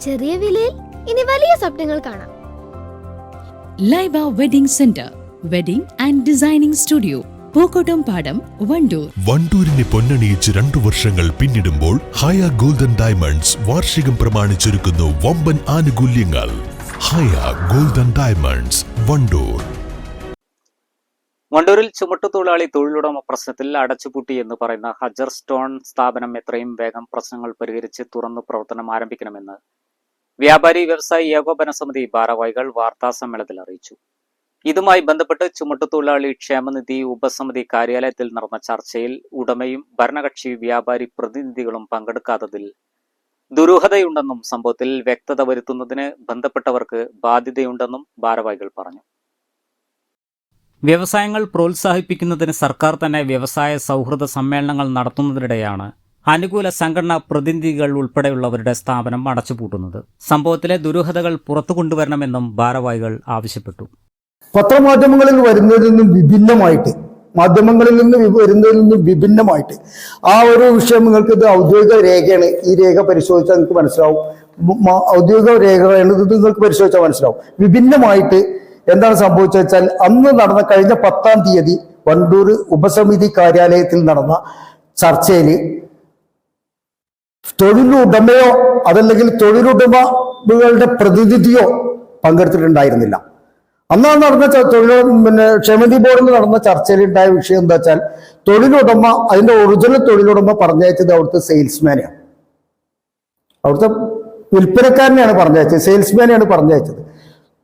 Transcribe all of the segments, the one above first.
ചെറിയ വിലയിൽ ഇനി വലിയ സ്വപ്നങ്ങൾ കാണാം. Laiba wedding centre wedding and designing studio Pookkottumpadam Wandoor. വണ്ടൂരിനെ പൊന്നണിയിച്ച് രണ്ടു വർഷങ്ങൾ പിന്നിടുമ്പോൾ ഹയ ഗോൾഡൻ ഡയമണ്ട്സ് വാർഷികം പ്രമാണിച്ചൊരുക്കുന്നു വമ്പൻ ആനുകൂല്യങ്ങൾ. Haya golden diamonds Wandoor. വണ്ടൂരിൽ ചുമട്ടുതൊഴിലാളി തൊഴിലുടമ പ്രശ്നത്തിൽ അടച്ചുപൂട്ടി എന്ന് പറയുന്ന ഹജർ സ്റ്റോൺ സ്ഥാപനം എത്രയും വേഗം പ്രശ്നങ്ങൾ പരിഹരിച്ച് തുറന്നു പ്രവർത്തനം ആരംഭിക്കണമെന്ന് വ്യാപാരി വ്യവസായി ഏകോപന സമിതി ഭാരവാഹികൾ വാർത്താ സമ്മേളനത്തിൽ അറിയിച്ചു. ഇതുമായി ബന്ധപ്പെട്ട് ചുമട്ടുതൊഴിലാളി ക്ഷേമനിധി ഉപസമിതി കാര്യാലയത്തിൽ നടന്ന ചർച്ചയിൽ ഉടമയും ഭരണകക്ഷി വ്യാപാരി പ്രതിനിധികളും പങ്കെടുക്കാത്തതിൽ ദുരൂഹതയുണ്ടെന്നും സംഭവത്തിൽ വ്യക്തത വരുത്തുന്നതിന് ബന്ധപ്പെട്ടവർക്ക് ബാധ്യതയുണ്ടെന്നും ഭാരവാഹികൾ പറഞ്ഞു. വ്യവസായങ്ങൾ പ്രോത്സാഹിപ്പിക്കുന്നതിന് സർക്കാർ തന്നെ വ്യവസായ സൗഹൃദ സമ്മേളനങ്ങൾ നടത്തുന്നതിനിടെയാണ് അനുകൂല സംഘടനാ പ്രതിനിധികൾ ഉൾപ്പെടെയുള്ളവരുടെ സ്ഥാപനം അടച്ചുപൂട്ടുന്നത്. സംഭവത്തിലെ ദുരൂഹതകൾ പുറത്തു കൊണ്ടുവരണമെന്നും ഭാരവാഹികൾ ആവശ്യപ്പെട്ടു. പത്രമാധ്യമങ്ങളിൽ വരുന്നതിൽ നിന്നും വിഭിന്നമായിട്ട് മാധ്യമങ്ങളിൽ നിന്ന് വരുന്നതിൽ നിന്നും വിഭിന്നമായിട്ട് ആ ഒരു വിഷയം നിങ്ങൾക്ക് ഇത് ഔദ്യോഗിക രേഖയാണ്. ഈ രേഖ പരിശോധിച്ചാൽ നിങ്ങൾക്ക് മനസ്സിലാവും. ഔദ്യോഗിക രേഖ ഇത് നിങ്ങൾക്ക് പരിശോധിച്ചാൽ മനസ്സിലാവും. വിഭിന്നമായിട്ട് എന്താണ് സംഭവിച്ചത് വെച്ചാൽ അന്ന് നടന്ന കഴിഞ്ഞ പത്താം തീയതി വണ്ടൂർ ഉപസമിതി കാര്യാലയത്തിൽ നടന്ന ചർച്ചയിൽ തൊഴിലുടമയോ അതല്ലെങ്കിൽ തൊഴിലുടമകളുടെ പ്രതിനിധിയോ പങ്കെടുത്തിട്ടുണ്ടായിരുന്നില്ല. അന്നാണ് നടന്ന തൊഴിൽ പിന്നെ ക്ഷേമനിധി ബോർഡിൽ നടന്ന ചർച്ചയിൽ ഉണ്ടായ വിഷയം എന്താ വെച്ചാൽ തൊഴിലുടമ അതിന്റെ ഒറിജിനൽ തൊഴിലുടമ പറഞ്ഞയച്ചത് അവിടുത്തെ സെയിൽസ്മാനെയാണ് അവിടുത്തെ വിൽപ്പനക്കാരനെയാണ് പറഞ്ഞയച്ചത് സെയിൽസ്മാനെയാണ് പറഞ്ഞയച്ചത്.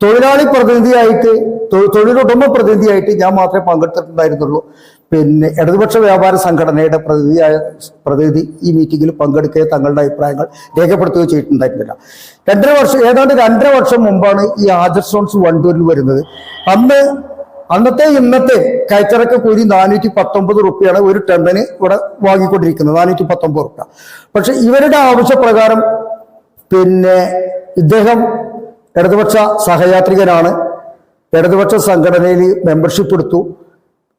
തൊഴിലാളി പ്രതിനിധിയായിട്ട് തൊഴിലുടമ പ്രതിനിധിയായിട്ട് ഞാൻ മാത്രമേ പങ്കെടുത്തിട്ടുണ്ടായിരുന്നുള്ളൂ. പിന്നെ ഇടതുപക്ഷ വ്യാപാര സംഘടനയുടെ പ്രതിനിധിയായ പ്രതിനിധി ഈ മീറ്റിംഗിൽ പങ്കെടുക്കുകയോ തങ്ങളുടെ അഭിപ്രായങ്ങൾ രേഖപ്പെടുത്തുകയോ ചെയ്തിട്ടുണ്ടായിരുന്നില്ല. രണ്ടര വർഷം ഏതാണ്ട് രണ്ടര വർഷം മുമ്പാണ് ഈ ആദർശ് സോൺസ് വണ്ടൂരിൽ വരുന്നത്. അന്ന് അന്നത്തെ ഇന്നത്തെ കയറ്റിറക്ക കൂലി നാനൂറ്റി പത്തൊമ്പത് റുപ്യാണ് ഒരു ടണ്ണിന് ഇവിടെ വാങ്ങിക്കൊണ്ടിരിക്കുന്നത് നാനൂറ്റി പത്തൊമ്പത് റുപ്യ. പക്ഷെ ഇവരുടെ ആവശ്യപ്രകാരം പിന്നെ ഇദ്ദേഹം ഇടതുപക്ഷ സഹയാത്രികനാണ്. ഇടതുപക്ഷ സംഘടനയിൽ മെമ്പർഷിപ്പ് എടുത്തു.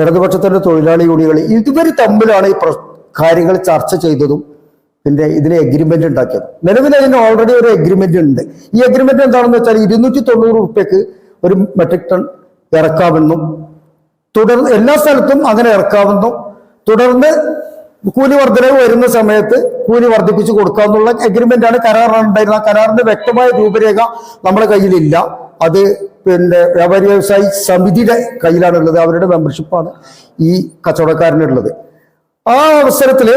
ഇടതുപക്ഷത്തിന്റെ തൊഴിലാളി യൂണിയനുകൾ ഇതുവരെ തമ്മിലാണ് ഈ കാര്യങ്ങൾ ചർച്ച ചെയ്തതും പിന്നെ ഇതിന് എഗ്രിമെന്റ് ഉണ്ടാക്കിയത്. നിലവിൽ അതിന് ഓൾറെഡി ഒരു എഗ്രിമെന്റ് ഉണ്ട്. ഈ എഗ്രിമെന്റ് എന്താണെന്ന് വെച്ചാൽ ഇരുന്നൂറ്റി തൊണ്ണൂറ് റുപ്യക്ക് ഒരു മെട്രിക് ടൺ ഇറക്കാമെന്നും തുടർന്ന് എല്ലാ സ്ഥലത്തും അങ്ങനെ ഇറക്കാമെന്നും തുടർന്ന് കൂലി വർധനവ് വരുന്ന സമയത്ത് കൂലി വർദ്ധിപ്പിച്ച് കൊടുക്കാമെന്നുള്ള എഗ്രിമെന്റ് ആണ് കരാറിനുണ്ടായിരുന്നത് ആ കരാറിന്റെ വ്യക്തമായ രൂപരേഖ നമ്മുടെ കയ്യിലില്ല. അത് പിന്നെ വ്യാപാരി വ്യവസായി സമിതിയുടെ കയ്യിലാണുള്ളത് അവരുടെ മെമ്പർഷിപ്പാണ് ഈ കച്ചവടക്കാരനുള്ളത്. ആ അവസരത്തിൽ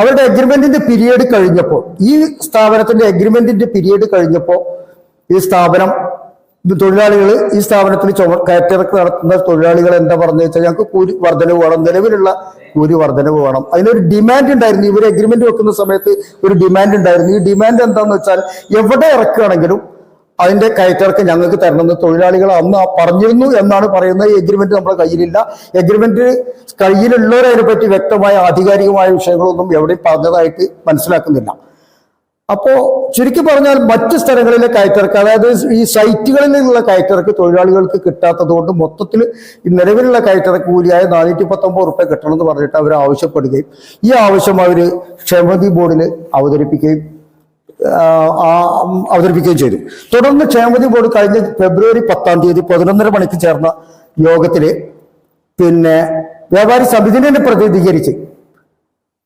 അവരുടെ അഗ്രിമെന്റിന്റെ പീരീഡ് കഴിഞ്ഞപ്പോൾ ഈ സ്ഥാപനത്തിന്റെ അഗ്രിമെന്റിന്റെ പീരീഡ് കഴിഞ്ഞപ്പോൾ ഈ സ്ഥാപനം തൊഴിലാളികൾ ഈ സ്ഥാപനത്തിൽ ചുമ കയറ്റിറക്കി നടത്തുന്ന തൊഴിലാളികൾ എന്താ പറഞ്ഞു വെച്ചാൽ ഞങ്ങൾക്ക് കൂലി വർധനവ് വേണം നിലവിലുള്ള കൂലി വർധനവ് വേണം. അതിനൊരു ഡിമാൻഡ് ഉണ്ടായിരുന്നു. ഇവർ അഗ്രിമെന്റ് വെക്കുന്ന സമയത്ത് ഒരു ഡിമാൻഡ് ഉണ്ടായിരുന്നു. ഈ ഡിമാൻഡ് എന്താണെന്ന് വെച്ചാൽ എവിടെ ഇറക്കുകയാണെങ്കിലും അതിന്റെ കയറ്റിറക്കം ഞങ്ങൾക്ക് തരണമെന്ന് തൊഴിലാളികൾ അന്ന് പറഞ്ഞിരുന്നു എന്നാണ് പറയുന്നത്. എഗ്രിമെന്റ് നമ്മുടെ കയ്യിലില്ല. എഗ്രിമെന്റ് കയ്യിലുള്ളവരെ അതിനെപ്പറ്റി വ്യക്തമായ ആധികാരികമായ വിഷയങ്ങളൊന്നും എവിടെയും പറഞ്ഞതായിട്ട് മനസ്സിലാക്കുന്നില്ല. അപ്പോ ചുരുക്കി പറഞ്ഞാൽ മറ്റ് സ്ഥലങ്ങളിലെ കയറ്റിറക്ക് അതായത് ഈ സൈറ്റുകളിൽ നിന്നുള്ള കയറ്റിറക്ക് തൊഴിലാളികൾക്ക് കിട്ടാത്തത് കൊണ്ട് മൊത്തത്തിൽ ഈ നിലവിലുള്ള കയറ്റിറക്ക് കൂലിയായ നാനൂറ്റി പത്തൊമ്പത് റുപ്യ കിട്ടണമെന്ന് പറഞ്ഞിട്ട് അവർ ആവശ്യപ്പെടുകയും ഈ ആവശ്യം അവർ ക്ഷേമനിധി ബോർഡിൽ അവതരിപ്പിക്കുകയും അവതരിപ്പിക്കുകയും ചെയ്തു. തുടർന്ന് ക്ഷേമനിധി ബോർഡ് കഴിഞ്ഞ ഫെബ്രുവരി പത്താം തീയതി പതിനൊന്നര മണിക്ക് ചേർന്ന യോഗത്തിൽ പിന്നെ വ്യാപാരി സമിതിനെ പ്രതിനിധീകരിച്ച്.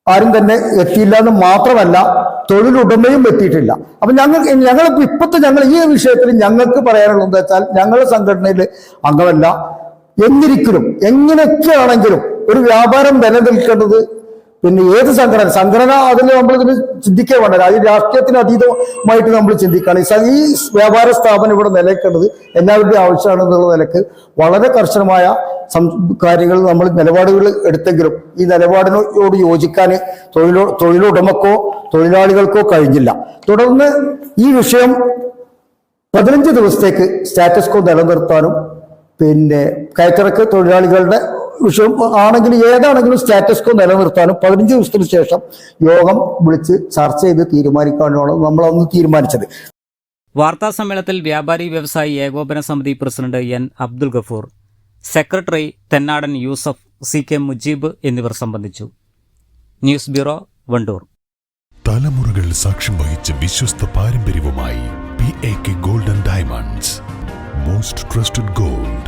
ആരും തന്നെ എത്തിയില്ല എന്ന് മാത്രമല്ല തൊഴിലുടമയും എത്തിയിട്ടില്ല. അപ്പൊ ഞങ്ങൾ ഞങ്ങൾ ഇപ്പത്തെ ഞങ്ങൾ ഈ വിഷയത്തിൽ ഞങ്ങൾക്ക് പറയാനുള്ളത് എന്താ വെച്ചാൽ ഞങ്ങളുടെ സംഘടനയിൽ അംഗമല്ല. എന്നിരിക്കലും എങ്ങനെയൊക്കെയാണെങ്കിലും ഒരു വ്യാപാരം നിലനിൽക്കേണ്ടത് പിന്നെ ഏത് സംഘടന? സംഘടന അതിൽ നമ്മൾ ഇതിന് ചിന്തിക്കേ വേണ്ട അത് രാഷ്ട്രീയത്തിന് അതീതമായിട്ട് നമ്മൾ ചിന്തിക്കുകയാണ്. ഈ വ്യാപാര സ്ഥാപനം ഇവിടെ നിലക്കേണ്ടത് എല്ലാവരുടെയും ആവശ്യമാണെന്നുള്ള നിലയ്ക്ക് വളരെ കർശനമായ കാര്യങ്ങൾ നമ്മൾ നിലപാടുകൾ എടുത്തെങ്കിലും ഈ നിലപാടിനോട് യോജിക്കാൻ തൊഴിലോ തൊഴിലുടമക്കോ തൊഴിലാളികൾക്കോ കഴിഞ്ഞില്ല. തുടർന്ന് ഈ വിഷയം പതിനഞ്ച് ദിവസത്തേക്ക് സ്റ്റാറ്റസ് കോ നിലനിർത്താനും പിന്നെ കയറ്റിറക്ക് തൊഴിലാളികളുടെ വിഷയം ആണെങ്കിൽ ഏതാണെങ്കിലും സ്റ്റാറ്റസ് കോ നിലനിർത്താനും പതിനഞ്ച് ദിവസത്തിന് ശേഷം യോഗം വിളിച്ച് ചർച്ച ചെയ്ത് തീരുമാനിക്കാനാണ് നമ്മൾ അന്ന് തീരുമാനിച്ചത്. വാർത്താ സമ്മേളനത്തിൽ വ്യാപാരി വ്യവസായി ഏകോപന സമിതി president N Abdul Gafoor secretary Thennadan Yusuf C K Mujeeb എന്നിവർ സംബന്ധിച്ചു. News bureau Wandoor. തലമുറകൾ സാക്ഷ്യം വഹിച്ച വിശ്വസ്ത പാരമ്പര്യവുമായി P A K golden diamonds most trusted gold